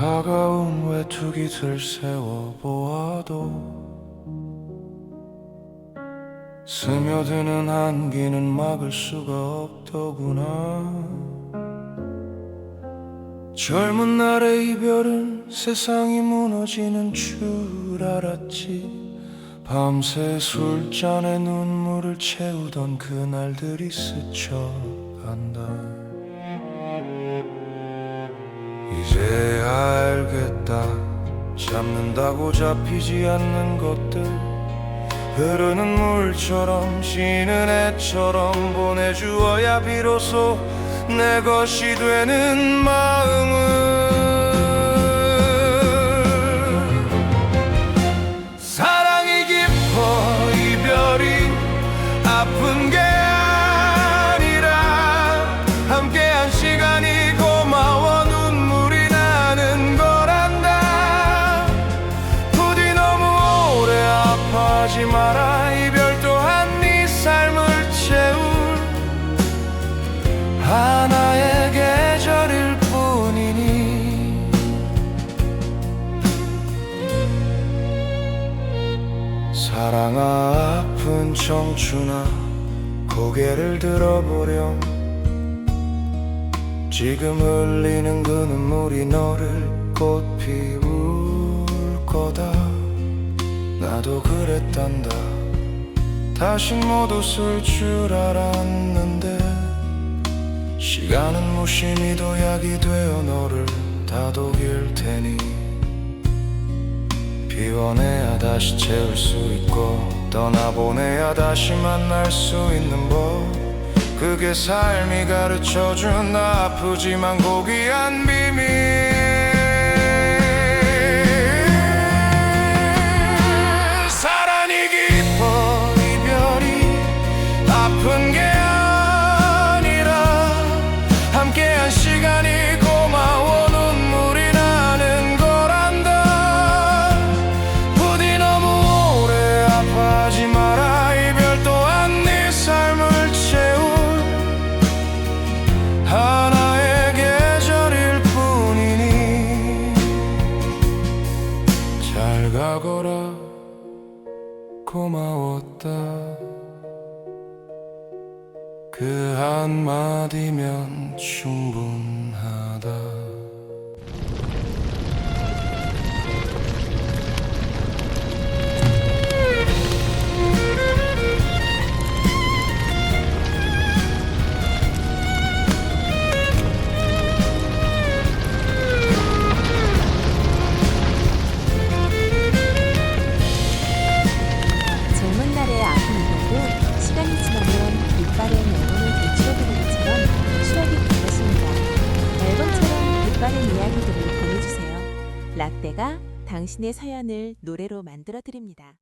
차가운 외투기 들세워 보아도 스며드는 한기는 막을 수가 없더구나. 젊은 날의 이별은 세상이 무너지는 줄 알았지. 밤새 술잔에 눈물을 채우던 그날들이 스쳐간다 이제 알겠다. 잡는다고 잡히지 않는 것들. 흐르는 물처럼 쉬는 애처럼 보내주어야 비로소 내 것이 되는 마 하지 마라. 이별 또한 네 삶을 채울 하나의 계절일 뿐이니. 사랑아 아픈 청춘아 고개를 들어보렴. 지금 흘리는 그 눈물이 너를 꽃 피울 거다 나도 그랬단다. 다신 못 웃을 줄 알았는데 시간은 무심히 도 약이 되어 너를 다독일 테니. 비워내야 다시 채울 수 있고 떠나보내야 다시 만날 수 있는 법. 그게 삶이 가르쳐준 아프지만 고귀한 고마웠다. 그 한마디면 충분 이빨의 앨범을 되추어보는 것처럼 추억이 될 것입니다. 앨범처럼 이빨의 이야기들을 보내주세요. 라떼가 당신의 사연을 노래로 만들어 드립니다.